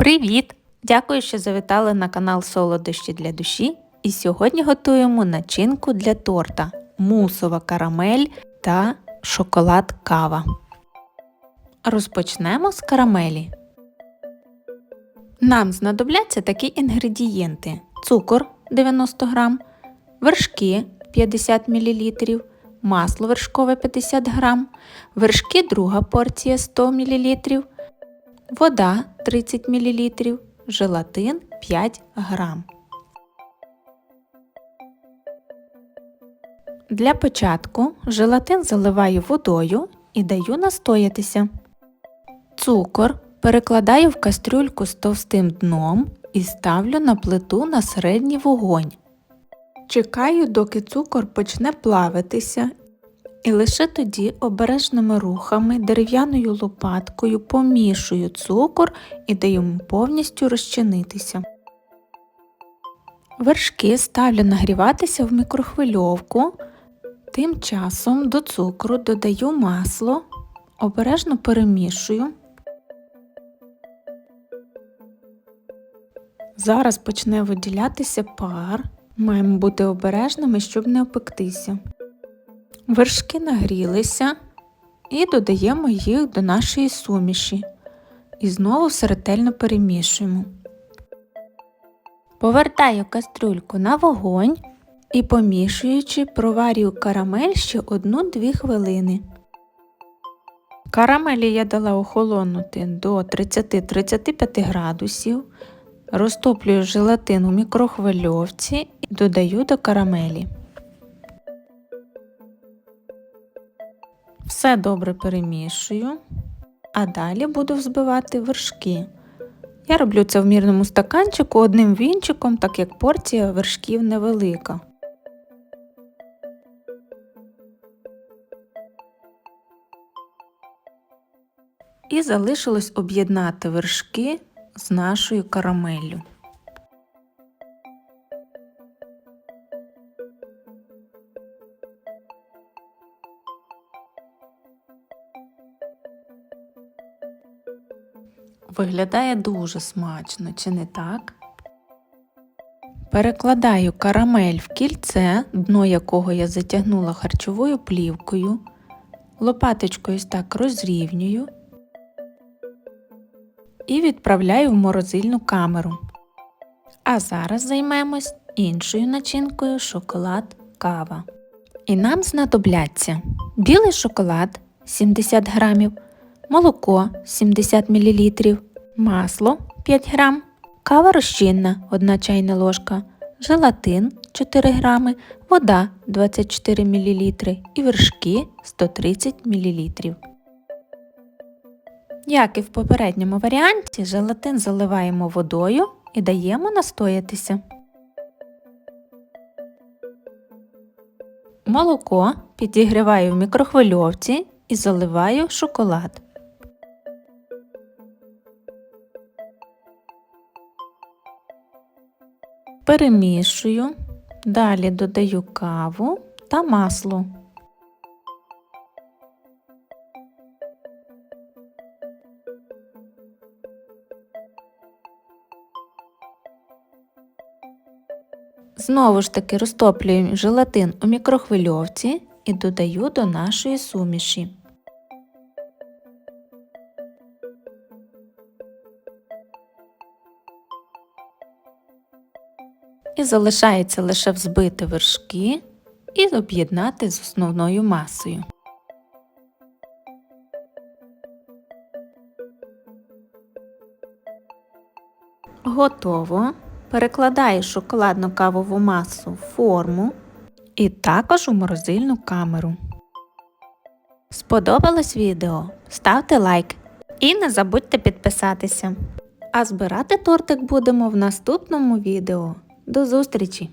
Привіт! Дякую, що завітали на канал Солодощі для душі. І сьогодні готуємо начинку для торта, мусова карамель та шоколад кава. Розпочнемо з карамелі. Нам знадобляться такі інгредієнти: цукор 90 г, вершки 50 мл, масло вершкове 50 г, вершки друга порція 100 мл, вода 30 мл, желатин 5 г. Для початку желатин заливаю водою і даю настоятися. Цукор перекладаю в кастрюльку з товстим дном і ставлю на плиту на середній вогонь. Чекаю, доки цукор почне плавитися, і лише тоді обережними рухами дерев'яною лопаткою помішую цукор і даю йому повністю розчинитися. Вершки ставлю нагріватися в мікрохвильовку. Тим часом до цукру додаю масло, обережно перемішую. Зараз почне виділятися пар. Маємо бути обережними, щоб не опектися. Вершки нагрілися і додаємо їх до нашої суміші. І знову все ретельно перемішуємо. Повертаю кастрюльку на вогонь і помішуючи, проварюю карамель ще 1-2 хвилини. Карамелі я дала охолонути до 30-35 градусів. Розтоплюю желатин у мікрохвильовці і додаю до карамелі. Все добре перемішую, а далі буду взбивати вершки. Я роблю це в мірному стаканчику одним вінчиком, так як порція вершків невелика. І залишилось об'єднати вершки з нашою карамеллю. Виглядає дуже смачно, чи не так? Перекладаю карамель в кільце, дно якого я затягнула харчовою плівкою, лопаточкою так розрівнюю і відправляю в морозильну камеру. А зараз займемось іншою начинкою шоколад кава. І нам знадобляться білий шоколад 70 г, молоко 70 мл, масло 5 г, кава розчинна 1 чайна ложка, желатин 4 г, вода 24 мл і вершки 130 мл. Як і в попередньому варіанті, желатин заливаємо водою і даємо настоятися. Молоко підігріваю в мікрохвильовці і заливаю шоколад. Перемішую, далі додаю каву та масло. Знову ж таки розтоплюю желатин у мікрохвильовці і додаю до нашої суміші. І залишається лише взбити вершки і об'єднати з основною масою. Готово. Перекладаю шоколадну кавову масу в форму і також у морозильну камеру. Сподобалось відео? Ставте лайк і не забудьте підписатися. А збирати тортик будемо в наступному відео. До зустрічі!